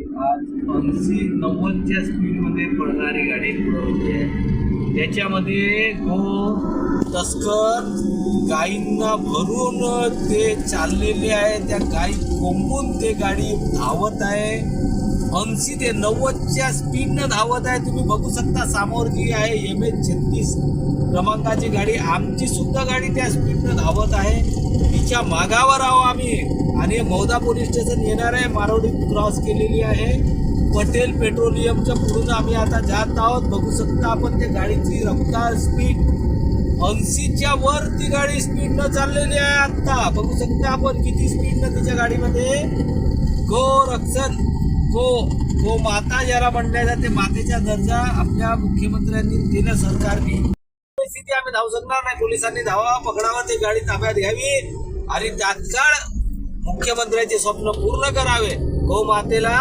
आज ऐंशी नव्वदच्या स्पीडमध्ये पडणारी गाडी पुढं होती आहे. त्याच्यामध्ये गो तस्कर गायींना भरून ते चाललेले आहे. त्या गायी कोंबून ते गाडी धावत आहे. ऐंशी ते नव्वदच्या स्पीडनं धावत आहे. तुम्ही बघू शकता समोर जी आहे एम एच छत्तीस क्रमांकाची गाडी. आमची सुद्धा गाडी त्या स्पीडनं धावत आहे. तिच्या मागावर आहो आम्ही. आणि मौदा पोलीस स्टेशन येणार आहे. मारोडी क्रॉस केलेली आहे. पटेल पेट्रोलियमच्या पुढून आम्ही आता जात आहोत. बघू शकता आपण त्या गाडीची रफ्तार स्पीड ऐंशीच्या वर ती गाडी स्पीडनं चाललेली आहे आत्ता. बघू शकता आपण किती स्पीडनं तिच्या गाडीमध्ये. गो रक्षण गो गो माता ज्याला म्हणल्या जाते मातेचा दर्जा आपल्या मुख्यमंत्र्यांनी दिला सरकारने. परिस्थिती आम्ही धावू शकणार नाही. पोलिसांनी धावा पकडावा ते गाडी ताब्यात घ्यावी आणि तात्काळ मुख्यमंत्र्यांचे स्वप्न पूर्ण करावे. गो मातेला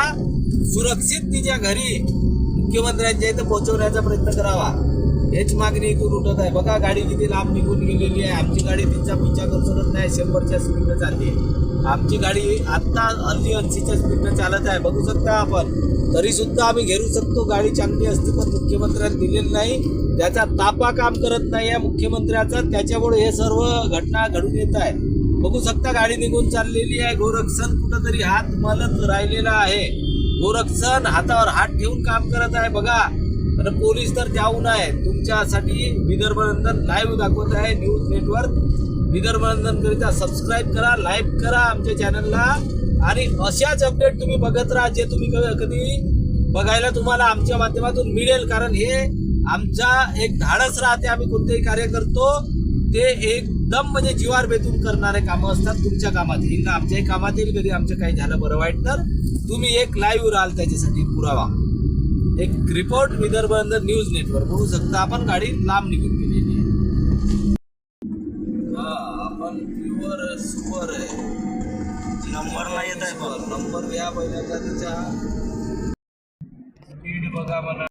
सुरक्षित तिच्या घरी मुख्यमंत्र्यांच्या इथं पोहोचवण्याचा प्रयत्न करावा. हेच मागणी इथून उठत आहे. बघा गाडी किती लांब निघून गेलेली आहे. आमची गाडी तिचा पिछा करू शकत नाही. शंभरच्या स्पीडनं चालते आमची गाडी आत्ता हल्ली ऐंशीच्या स्पीडनं चालत आहे. बघू शकता आपण. तरीसुद्धा आम्ही घेरू शकतो. गाडी चांगली असते पण मुख्यमंत्र्यांनी दिलेली नाही. त्याचा तापा काम करत नाही आहे मुख्यमंत्र्याचा. त्याच्यामुळे हे सर्व घटना घडून येत आहे बघू शकता गाडी निघून चाललेली आहे. गोरक्षण कुठंतरी हात मलत राहिलेला आहे. गोरक्षण हातावर हात ठेवून काम करत आहे. बघा आणि पोलीस तर जाऊन आहे तुमच्यासाठी विदर्भनंदन लाईव्ह दाखवत आहे न्यूज नेटवर्क विदर्भनंदनकरिता सबस्क्राईब करा लाईक करा आमच्या चॅनलला आणि अशाच अपडेट तुम्ही बघत राहा जे तुम्ही कधी बघायला तुम्हाला आमच्या माध्यमातून मिळेल. कारण हे आमचा एक धाडस राहते. आम्ही कोणतेही कार्य करतो ते एकदम म्हणजे जीवार बेतून करणारे कामं असतात तुमच्या कामात येईल ना आमच्याही कामात येईल कधी आमचं काही झालं बरं वाईट तर तुम्ही एक लाईव्ह राहाल त्याच्यासाठी पुरावा. एक रिपोर्ट विदर्भ अंदर न्यूज नेटवर्क. बघू शकता आपण गाडी लांब निघून गेलेली आहे. हा, आपण प्युअर सुपर आहे. नंबर नाही येत आहे नंबर या पहिल्यांदा त्याच्या स्पीड बघा मला